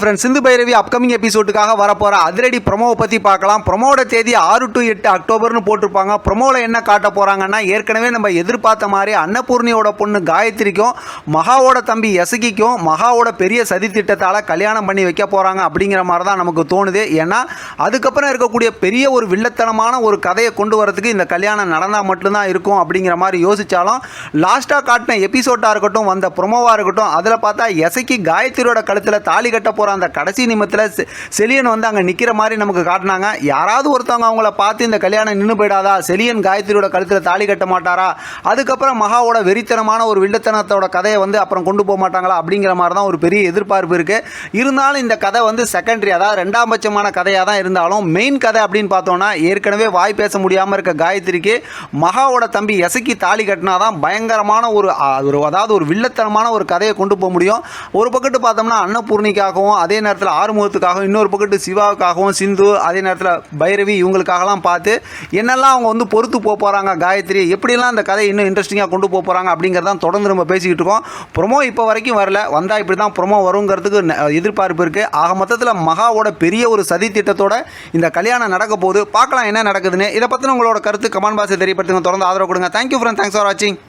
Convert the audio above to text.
Friends Sindhu Bhairavi upcoming எபிசோடுக்காக வரப்போற அதிரடி ப்ரொமோவை பற்றி பார்க்கலாம். ப்ரொமோட தேதி ஆறு டு எட்டு அக்டோபர்னு போட்டிருப்பாங்க. ப்ரொமோவில் என்ன காட்ட போகிறாங்கன்னா ஏற்கனவே நம்ம எதிர்பார்த்த மாதிரி அன்னபூர்ணியோட பொண்ணு காயத்ரிக்கும் மகாவோட தம்பி எசகிக்கும் மகாவோட பெரிய சதி திட்டத்தால் கல்யாணம் பண்ணி வைக்க போகிறாங்க அப்படிங்கிற மாதிரி தான் நமக்கு தோணுது. ஏன்னா அதுக்கப்புறம் இருக்கக்கூடிய பெரிய ஒரு வில்லத்தனமான ஒரு கதையை கொண்டு வரதுக்கு இந்த கல்யாணம் நடந்தால் மட்டும்தான் இருக்கும் அப்படிங்கிற மாதிரி யோசிச்சாலும் லாஸ்ட்டாக காட்டின எபிசோட்டாக இருக்கட்டும் வந்த ப்ரொமோவாக இருக்கட்டும் அதில் பார்த்தா எசைக்கு காயத்ரியோட கழுத்தில் தாலி கட்ட போகிற அந்த கடைசி நிமிடத்தில் செலியன் வந்து அங்கே நிற்கிற மாதிரி நமக்கு காட்டினாங்க. யாராவது ஒருத்தவங்க அவங்கள பார்த்து இந்த கல்யாணம் நின்று போயிடாதா? செலியன் காயத்ரியோட கழுத்தில் தாலி கட்ட மாட்டாரா? அதுக்கப்புறம் மகாவோட வெறித்தனமான ஒரு வில்லத்தனத்தோட கதையை வந்து அப்புறம் கொண்டு போக மாட்டாங்களா? அப்படிங்கிற மாதிரி தான் ஒரு பெரிய எதிர்பார்ப்பு இருக்குது இருந்தாலும் இந்த கதை வந்து செகண்டரி அதாவது ரெண்டாம் பட்சமான கதையாக தான் இருந்தாலும் மெயின் கதை அப்படின்னு பார்த்தோன்னா ஏற்கனவே வாய் பேச முடியாமல் இருக்க காயத்ரிக்கு மகாவோட தம்பி எசக்கி தாலி கட்டினா தான் பயங்கரமான ஒரு ஒரு அதாவது ஒரு வில்லத்தனமான ஒரு கதையை கொண்டு போக முடியும். ஒரு பக்கத்து பார்த்தோம்னா அன்னபூர்ணிக்காகவும் அதே நேரத்தில் ஆறுமுகத்துக்காகவும் இன்னொரு பக்கத்து சிவாவுக்காகவும் சிந்து அதே நேரத்தில் பைரவி இவங்களுக்காகலாம் பார்த்து என்னெல்லாம் அவங்க வந்து பொறுத்து போக போகிறாங்க காயத்ரி எப்படிலாம் அந்த கதையை இன்னும் இன்ட்ரெஸ்டிங்காக கொண்டு போக போகிறாங்க அப்படிங்கிறதான் தொடர்ந்து நம்ம பேசிக்கிட்டு இருக்கோம். ப்ரொமோ இப்போ வரைக்கும் வரல. வந்தால் இப்படி தான் ப்ரொமோ வருங்கிறதுக்கு எதிர்பார்ப்பு இருக்குது ஆக மொத்தத்தில் மகாவோட பெரிய ஒரு சதி திட்டத்தோட இந்த கல்யாணம் நடக்க போகுது. பார்க்கலாம் என்ன நடக்குதுன்னு. இதை பற்றின உங்களோட கருத்து கமெண்ட் பாசை தெரியப்படுத்துங்க. தொடர்ந்து ஆதரவு கொடுங்க. தேங்க்யூ ஃப்ரெண்ட் தேங்க்ஸ் ஃபார் வாட்சிங்